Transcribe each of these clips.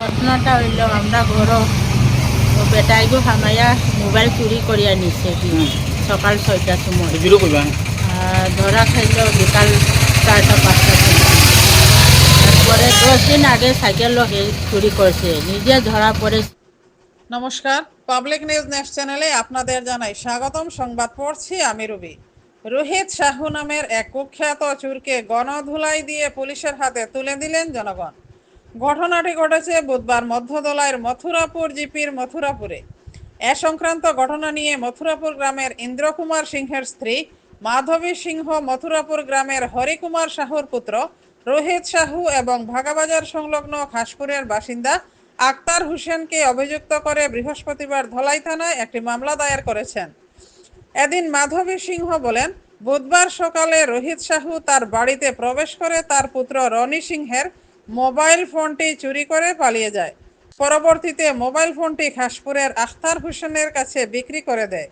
ঘটনাটা হইল আমরা ঘর বেটাইগো হামাইয়া মোবাইল চুরি করিয়া নিছে সকাল ছয়টার সময়। ধরা খাইল বিকাল চারটা পাঁচটা তারপরে দশ দিন আগে সাইকেল হে চুরি করছে নিজে ধরা পড়ে নমস্কার পাবলিক নিউজ নেক্সট চ্যানেলে আপনাদের জানাই স্বাগতম সংবাদ পড়ছি আমি রবি। রোহিত সাহু নামের এক কুখ্যাত চুরকে গণধুলাই দিয়ে পুলিশের হাতে তুলে দিলেন জনগণ। ঘটনাটি ঘটেছে বুধবার মধ্যদলাইয়ের মথুরাপুর জিপির মথুরাপুরে। এ সংক্রান্ত ঘটনা নিয়ে মথুরাপুর গ্রামের ইন্দ্রকুমার সিংহের স্ত্রী, মাধবী সিংহ মথুরাপুর গ্রামের হরিকুমার সাহুর পুত্র, রোহিত সাহু এবং ভাগাবাজার সংলগ্ন খাসপুরের বাসিন্দা আক্তার হোসেনকে অভিযুক্ত করে বৃহস্পতিবার ধলাই থানায় একটি মামলা দায়ের করেছেন। এদিন মাধবী সিংহ বলেন, বুধবার সকালে রোহিত সাহু তার বাড়িতে প্রবেশ করে তার পুত্র রনি সিংহের মোবাইল ফোনটি চুরি করে পালিয়ে যায়। পরবর্তীতে মোবাইল ফোনটি খাসপুরের আখতার হোসেনের কাছে বিক্রি করে দেয়।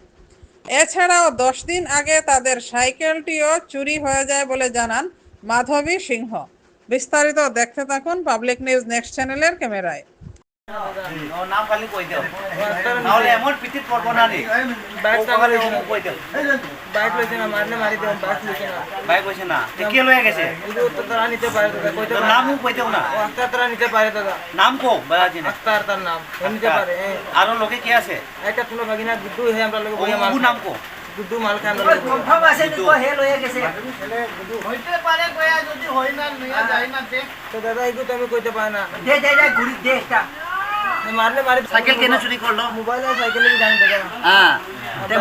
এছাড়াও দশ দিন আগে তাদের সাইকেলটিও চুরি হয়ে যায় বলে জানান মাধবী সিংহ। বিস্তারিত দেখতে থাকুন পাবলিক নিউজ নেক্সট চ্যানেলের ক্যামেরায়। নাম খালি কই দেও নাহলে এমন পিঠিত পড়ব না রে বাইক ও খালি ও কই দেও বাইক লইছে না মারলে মারি দেব বাইক লইছে না। ভাই কইছে না। কে লয়ে গেছে? কিন্তু নিতে পারে দাদা কইতে তোর নামও কই দেও না। আক্তার তারা নিতে পারে দাদা। নাম কো বাজি না। আক্তার তার নাম নিতে পারে হ্যাঁ। আর লোকে কে আছে? একটা কোনো ভাগিনা গুড্ডু হে আমরা লোক ও বইয়া নাম কো? গুড্ডু মাল আমরা লোক কনফার্ম আছে নি কো হে লয়ে গেছে। তো দাদা এগুলো তো আমি কইতে পারি না। দে দে দে ঘুরি দে একটা। মারলে মারি। সাইকেল কেন চুরি করল? মোবাইল আর সাইকেলে কি জানি দাদা। হ্যাঁ।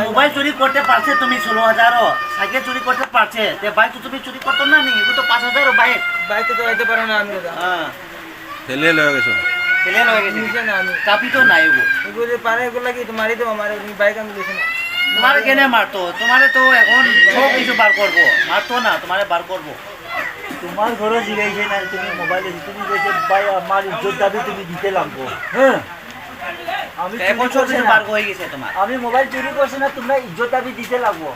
মোবাইল চুরি করতে পারছে তুমি ষোলো হাজারও। সাইকেল চুরি করতে পারছে। তে বাইক তো তুমি চুরি করতো না নি? তো পাঁচ হাজারও বাইক। বাইক তো যাইতে পারে না আমি দাদা। হ্যাঁ। লয়ে গেছো? ছেলে লয়ে গেছে। না আমি। চাবি তো নাই এগুলো। এগুলো পারে এগুলো লাগি তো? মারি দেবো আমার বাইক আমি না তোমার কেনে মারতো? তোমারে তো এখন সব কিছু বার করব। মারতো না তোমারে বার করব। তোমার ঘরে জিগাইছে না তুমি মোবাইলে তুমি কইছে ভাই আমার ইজ্জত দাবি তুমি দিতে লাগবো। হ্যাঁ? আমি হয়ে গেছে তোমার। আমি মোবাইল চুরি করছি না তোমরা ইজ্জত দাবি দিতে লাগবো।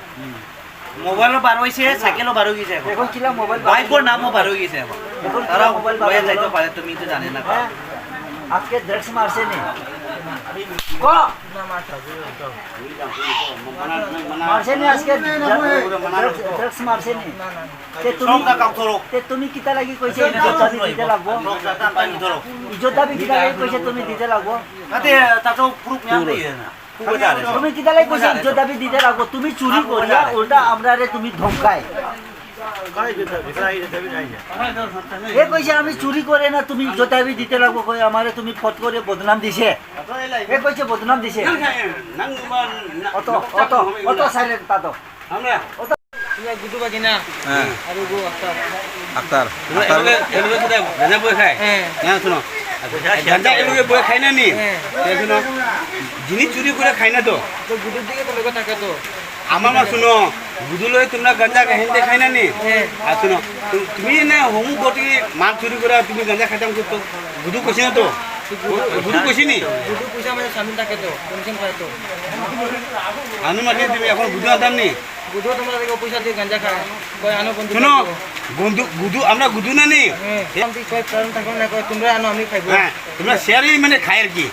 মোবাইলও বার হয়েছে সাইকেলও বার হয়ে গেছে এখন। কিলা মোবাইল বাইকের নামও বার হয়ে গেছে এখন। তারা মোবাইল বার হয়ে যাইতে পারে তুমি তো জানে না। হ্যাঁ? আজকে ড্রাগস মারছে নি। তুমি কিতা লাগি দাবি দিতে লাগবো ধরো ইজ্জত দাবি কিতা লাগি কইছে তুমি দিতে লাগবো তুমি কিতা লাগি ইজ্জত দাবি দিতে লাগবো তুমি চুরি করিয়া উল্টা আমরারে তুমি ধমকাই এ কইছে আমি চুরি করে না তুমি ইজ্জত দাবি দিতে লাগবো। কই আমারে তুমি ফট করে বদনাম দিছে। এ কইছে বদনাম দিছে। অত অত অত সাইলেন্ট ভাগিনা হ্যাঁ আর গো আক্তার আক্তার। হ্যাঁ হ্যাঁ খাই না নি? হ্যাঁ। চুরি করে খাই না তো? তো তো তো আমার মা শুনো বুঝলো তোমরা গাঁজা হেনতে খাই না নি? হ্যাঁ। আর শুনো তুমি না হমু গটি মাছ চুরি করে তুমি গাঁজা খাইতাম তো গুদু কইছি না তো গুদু কইছি নি? পয়সা স্বামী থাকে তো তো। আনু মাটি তুমি এখন বুঝু আতাম নি? গুড্ডু তোমরা থেকে পয়সা দিয়ে গাঞ্জা খায় কয় আনো বন্ধু শুনো বন্ধু গুদু আমরা গুদু না নি? হ্যাঁ তোমরা আনো আমি খাইবো হ্যাঁ তোমরা শেয়ারই মানে খাই আর কি?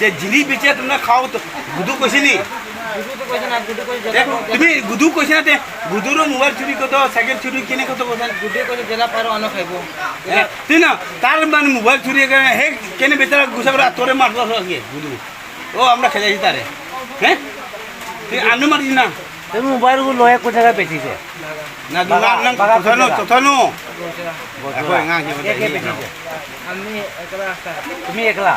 যে জিনিস বেচে তোমরা খাও তো গুদু কইছি নি? তুমি গুদু কইছে না তে গুদুরও মোবাইল চুরি কত সাইকেল চুরি কিনে কত কথা গুড্ডু কইছে জেলা পারো আনো খাইবো। তুই না তার মানে মোবাইল চুরি হে কেনে বেচারা গুছা করে তোরে আগে গুদু ও আমরা খেলাইছি তারে হ্যাঁ তুই আনু মারিস না? তুমি মোবাইল লয়ে কোন জায়গায় বেচিছে। না দু নাম নাম তথানো তথানো বলছে এখন ngা কি কে কে বেচিছে। আমি একলা রাস্তা তুমি একলা?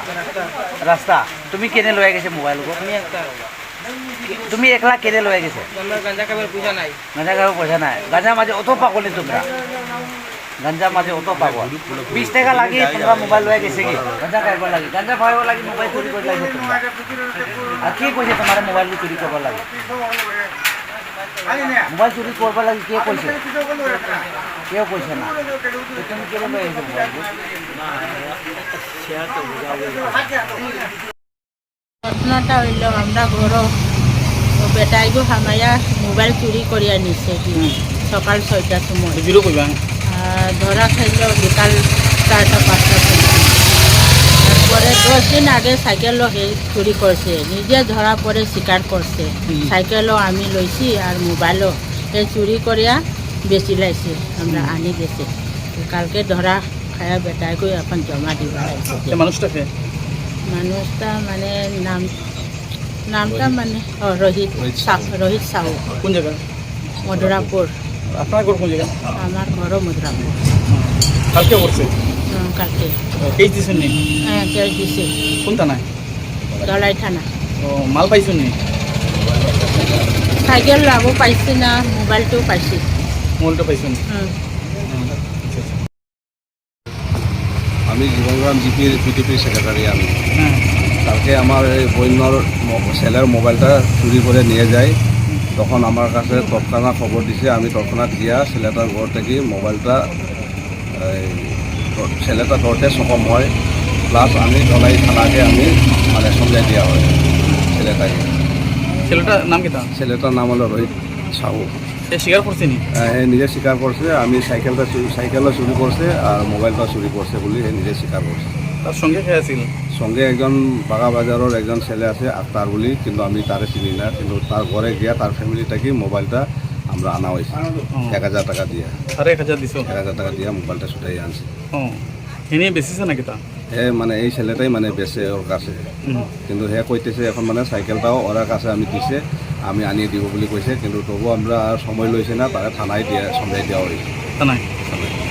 রাস্তা তুমি কেনে লয়ে গেছে মোবাইল আমি একটা তুমি একলা কেনে লয়ে গেছে গাঞ্জা খাবার পয়সা নাই। গাঁজা খাওয়ার পয়সা নাই। গাঁজা মাঝে অত পাগলি তোমরা। গাঁজা মাঝে অত পাগল। বিশ টাকা লাগি তোমরা মোবাইল লয়ে গেছে কি? গাঁজা খাইব লাগি। গাঁজা খাইব লাগি মোবাইল চুরি করে তোমরা। আর কি কইছে তোমার মোবাইল চুরি করবার লাগে? মোবাইল চুরি করবার লাগে কে কইছে কেউ কইছে না? তুমি কেন লয়ে গেছে মোবাইল ঘটনাটা হইল আমরা ঘর। বেটাইগো হামাইয়া মোবাইল চুরি করিয়া নিছে সকাল ছয়টার সময়। ধরা খাইল বিকাল চারটা পাঁচটা তারপরে দশ দিন আগে সাইকেলও হে চুরি করছে। নিজে ধরা পড়ে স্বীকার করছে। সাইকেলও আমি লইছি আর মোবাইলও সে চুরি করিয়া বেচি লাইছে। আমরা আনি গেছে কালকে ধরা খায়া বেটাই গৈ এখন জমা দিবা লাগছে মানুষটাকে? মানুষটা মানে নাম নামটা মানে রোহিত সাউ রোহিত সাহু কোন জায়গা মধুরাপুর আপনার ঘর কোন জায়গা আমার ঘরও মধুরাপুর কালকে করছে কালকে। কেস দিছেন নি? হ্যাঁ কেউ দিছে। কোন থানায় দলাই থানা। ও মাল পাইছেন নি? সাইকেল লাভও পাইছি না মোবাইলটোও পাইছি। মোবাইলটা পাইছেন হুম। আমি জীবনগ্রাম জিপির পিটিপির সেক্রেটারি আমি। হ্যাঁ। কালকে আমার এই বন্যর ছেলের মোবাইলটা চুরি করে নিয়ে যায়। তখন আমার কাছে তৎক্ষণাৎ খবর দিছে আমি তৎক্ষণাৎ গিয়া ছেলেটার ঘর থেকে মোবাইলটা ছেলেটা ধরতে সক্ষম হয়। প্লাস আমি ধলাই থানাকে আমি মানে সমঝাই দেওয়া হয় ছেলেটাকে। ছেলেটার নাম কি ছেলেটার নাম হলো রোহিত সাহু। স্বীকার করছে নি? নিজে স্বীকার করছে আমি সাইকেলটা সাইকেলও চুরি করছে আর মোবাইলটা চুরি করছে বলে নিজে স্বীকার করছে। তার সঙ্গে কে আছিল? সঙ্গে একজন বাগাবাজারের একজন ছেলে আছে আক্তার বলি কিন্তু আমি তারে চিনি না কিন্তু তার ঘরে গিয়া তার ফ্যামিলিটাকে মোবাইলটা আমরা আনা হয়েছে। এক হাজার টাকা দিয়ে। আর এক হাজার দিছ? এক হাজার টাকা দিয়ে মোবাইলটা ছুটাই আনছে। ও এনে বেচিছে নাকি তা? হে মানে এই ছেলেটাই মানে বেচে ওর কাছে। কিন্তু হে কইতেছে এখন মানে সাইকেলটাও ওরা কাছে আমি দিছে আমি আনিয়ে দিব বুলি কৈছে। কিন্তু তবু আমরা আর সময় লৈছে না তারা থানায় দিয়ে সমঝাই দেওয়া হয়েছে থানায় নাই